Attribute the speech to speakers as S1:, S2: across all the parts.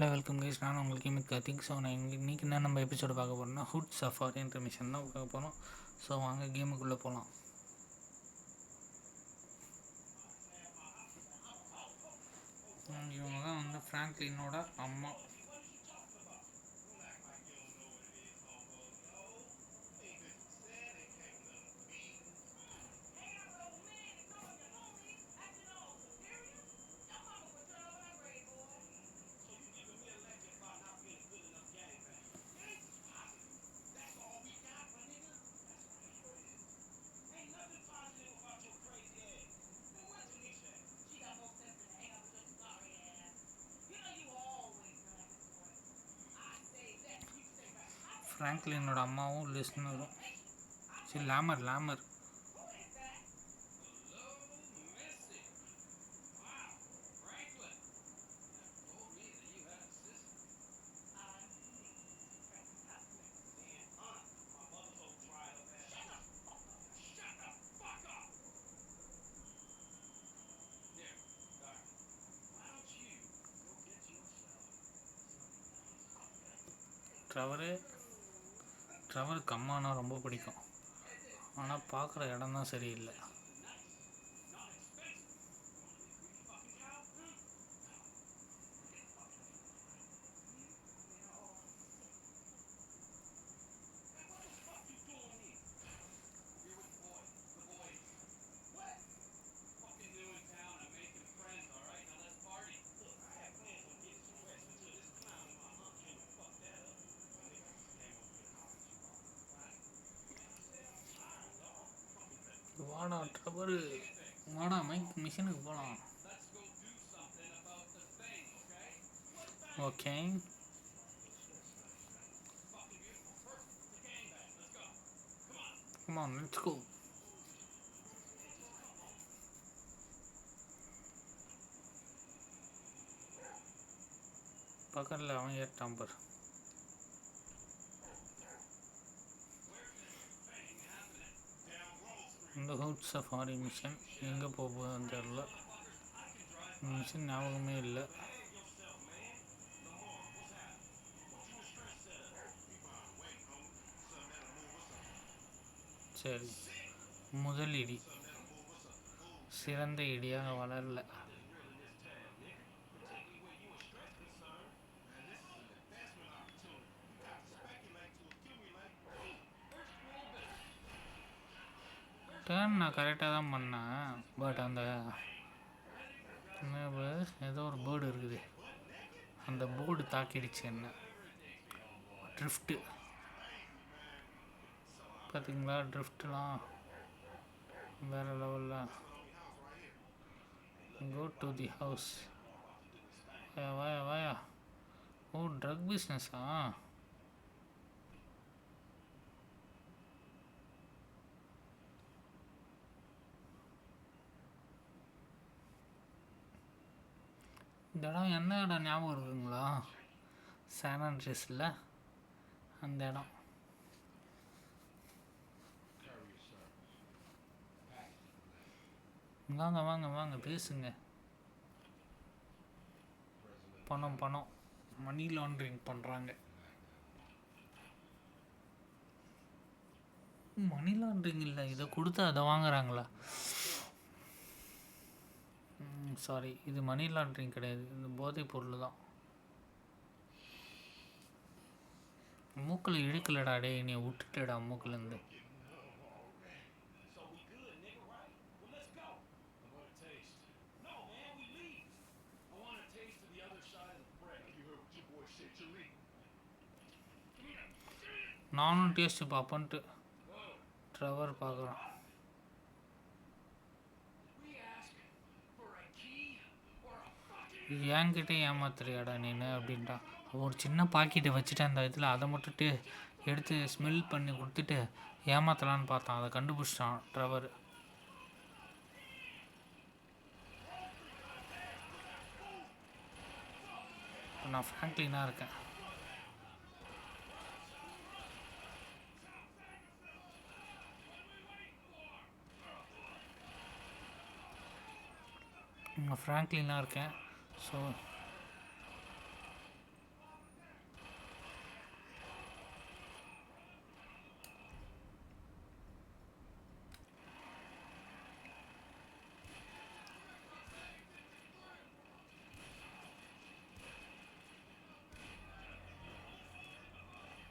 S1: Hello welcome guys நான் உங்களுக்கு இமித் Karthik. So நான் இன்றைக்கி என்ன நம்ம எபிசோடு பார்க்க போகிறோம்னா ஹுட் சஃபாரின்ற மிஷன் தான் பார்க்க போகிறோம் ஸோ வாங்க கேமுக்குள்ளே போகலாம் இவங்க தான் வந்து ஃப்ராங்க்லினோட அம்மா. ஃப்ராங்க்லினோட அம்மாவும் லிஸ்னரும் சரி லேமர் லேமர் ட்ரவரு ட்ரவருக்கு அம்மானா ரொம்ப பிடிக்கும். ஆனால் பார்க்குற இடம் தான் சரியில்லை. வாடா ட்ரவரு வாடா மைக் மிஷினுக்கு போகலாம் okay Come on, let's go. பக்கத்தில் அவன் ஏற்றான் பாரு. இந்த ஹவுட் சஃபாரி மிஷன் எங்கே போகுதுன்னு தெரில மிஷன் ஞாபகமே இல்லை. சரி முதல் இடி. சிறந்த இடியாக வளரல. நான் கரெக்டாக தான் பண்ணேன். பட் அந்த ஏதோ ஒரு பேர்டு இருக்குது. அந்த போர்டு தாக்கிடுச்சு என்ன? ட்ரிஃப்ட்டு பார்த்தீங்களா ட்ரிஃப்ட்லாம் வேறு லெவலில் கோ டு தி ஹவுஸ் வாயா வாயா வாயா. ஓ ட்ரக் பிஸ்னஸா இந்த இடம் என்ன இடம் ஞாபகம் இருக்குங்களா? சான் ஆண்ட்ரீஸில் அந்த இடம். வாங்க வாங்க வாங்க பேசுங்க. பணம் பணம். மணி லாண்ட்ரிங் பண்ணுறாங்க மணி லாண்ட்ரிங் இல்லை இதை கொடுத்து அதை வாங்குறாங்களா? சாரி இது மணி லாண்ட்ரிங் கிடையாது. இந்த போதைப் பொருள் தான் மூக்கில் இழுக்கலடா டே நீ விட்டுட்டடா மூக்கிலேருந்து. நானும் டேஸ்ட்டு பார்ப்பேன்ட்டு. ட்ரவர் பார்க்குறான். என்கிட்ட ஏமாத்துறியாடா நீனு அப்படின்ட்டான் ஒரு சின்ன பாக்கெட்டை வச்சுட்டு அந்த இதில் அதை மட்டுட்டு எடுத்து ஸ்மெல் பண்ணி கொடுத்துட்டு ஏமாத்தலான்னு பார்த்தான். அதை கண்டுபிடிச்சிட்டான் ட்ரவர் இப்போ நான் ஃப்ராங்க்லினாக இருக்கேன். நான் ஃப்ராங்க்லினாக இருக்கேன். ஸோ uh,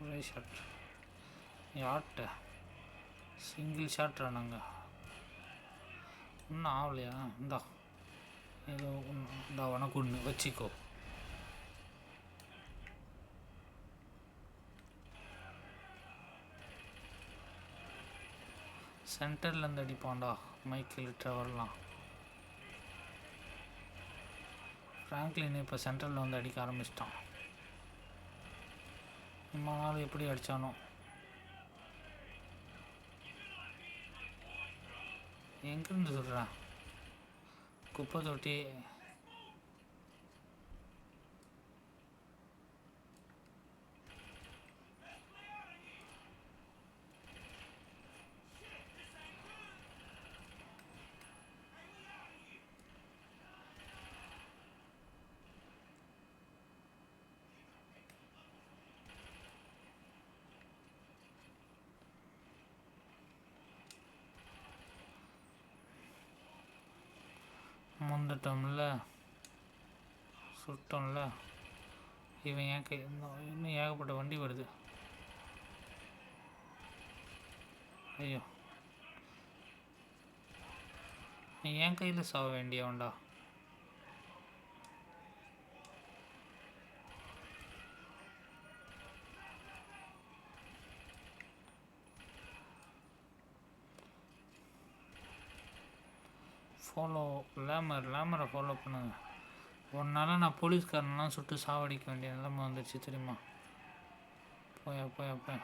S2: ஒரே ஷாட் யார்கிட்ட சிங்கிள் ஷாட் ரன்னுங்க இன்னும் ஆகலையா இந்தா. ஏதோ ஒன்று இந்தா உனக்கு ஒன்று வச்சுக்கோ. சென்டர்லேருந்து அடிப்பான்டா மைக்கேல் ட்ரவர்லாம் ஃப்ராங்க்லின் இப்போ சென்டரில் வந்து அடிக்க ஆரம்பிச்சிட்டான். இம்மா நாள் எப்படி அடித்தானோ எங்கேருந்து சொல்கிறேன் खूपच मोठी முந்துட்டோம்ல சுட்டோம்ல. இவன் ஏன் கை இன்னும் இன்னும் ஏகப்பட்ட வண்டி வருது. ஐயோ. நீ என் கையில் சாக வேண்டியவன்டா ஃபாலோ லேமர் லேமரை ஃபாலோ பண்ணுங்க. ஒரு நாளாக நான் போலீஸ்காரன்லாம் சுட்டு சாவடிக்க வேண்டிய நிலைமை வந்துடுச்சு தெரியுமா? போயா போயா போயா.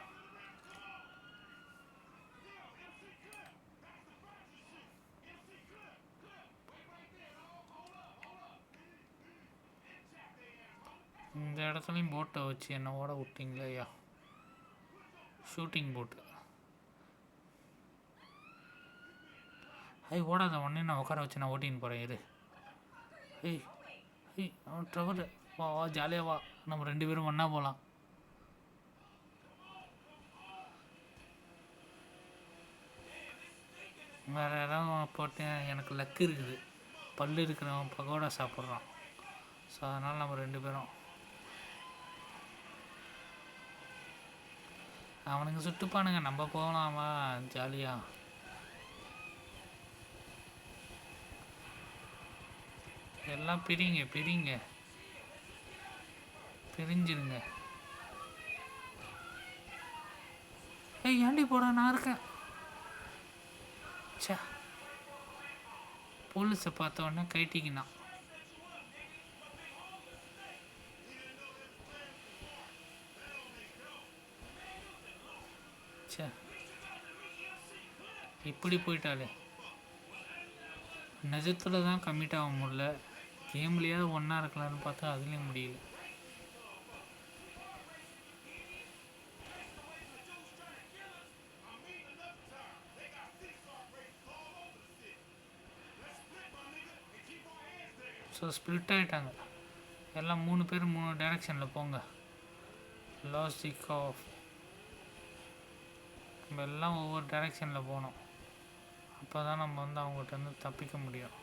S2: இந்த இடத்துலையும் போட்டை வச்சு என்ன ஓட விட்டிங்களே ஐயா? ஷூட்டிங் போட்டு ஐய் ஓடாத உடனே நான் உட்கார வச்சு நான் ஓட்டின்னு போகிறேன் இரு. ஏய் ஏய் அவன் ட்ரவர் வா வா ஜாலியாக வா. நம்ம ரெண்டு பேரும் ஒன்றா போகலாம் வேறு யாராவது போட்டு எனக்கு லக்கு இருக்குது. பல்லு இருக்கிறவன் பகோடா சாப்பிட்றான். ஸோ அதனால் நம்ம ரெண்டு பேரும். அவனுங்க சுட்டுப்பானுங்க. நம்ம போகலாமா? ஜாலியாக எல்லாம் பிரிங்க பிரிங்க. பிரிஞ்சிருங்க. ஏய் ஏண்டி போடா நான் இருக்கேன். ச்சே. போலீஸை பார்த்த உடனே கைட்டிக்கினான் சே இப்படி போயிட்டாலே நிஜத்தில் தான் கம்மிட் ஆக முடியல. கேம்லேயாவது ஒன்றா இருக்கலாம்னு பார்த்தா அதுலேயும் முடியல. ஸோ ஸ்ப்ளிட் ஆகிட்டாங்க எல்லாம் மூணு பேர் மூணு டைரெக்ஷனில் போங்க. லாஸ்டிக் ஆஃப் நம்ம எல்லாம் ஒவ்வொரு டைரெக்ஷனில் போகணும் அப்போ தான் நம்ம வந்து அவங்ககிட்ட இருந்து தப்பிக்க முடியும்.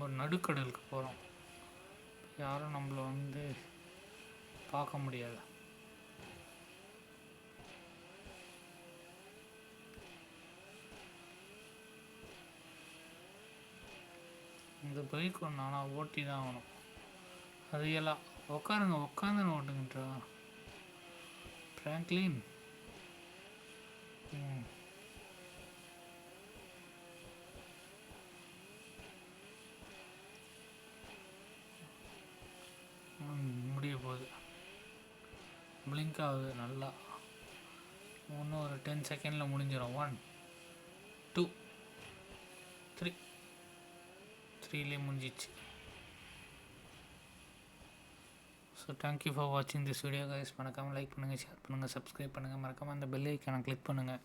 S2: நம்ம நடுக்கடலுக்கு போகிறோம் யாரும் நம்மளை வந்து பார்க்க முடியாது. இந்த பைக் ஒன்று ஆனால் ஓட்டி தான் ஆகணும். அது எல்லாம் உட்காருங்க உட்காந்து ஓட்டுங்கன்றா. ஃப்ராங்க்லின் ம், பிளிங்க் ஆகுது நல்லா. இன்னும் ஒரு டென் செகண்டில் முடிஞ்சிடும் ஒன் டூ த்ரீ த்ரீலேயே முடிஞ்சிச்சு. ஸோ தேங்க்யூ ஃபார் வாட்சிங் திஸ் வீடியோ கைஸ் மறக்காமல் லைக் பண்ணுங்கள் ஷேர் பண்ணுங்கள் சப்ஸ்கிரைப் பண்ணுங்கள் மறக்காமல் அந்த பெல் ஐக்கானை கிளிக் பண்ணுங்கள்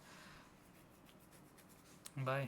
S2: பாய்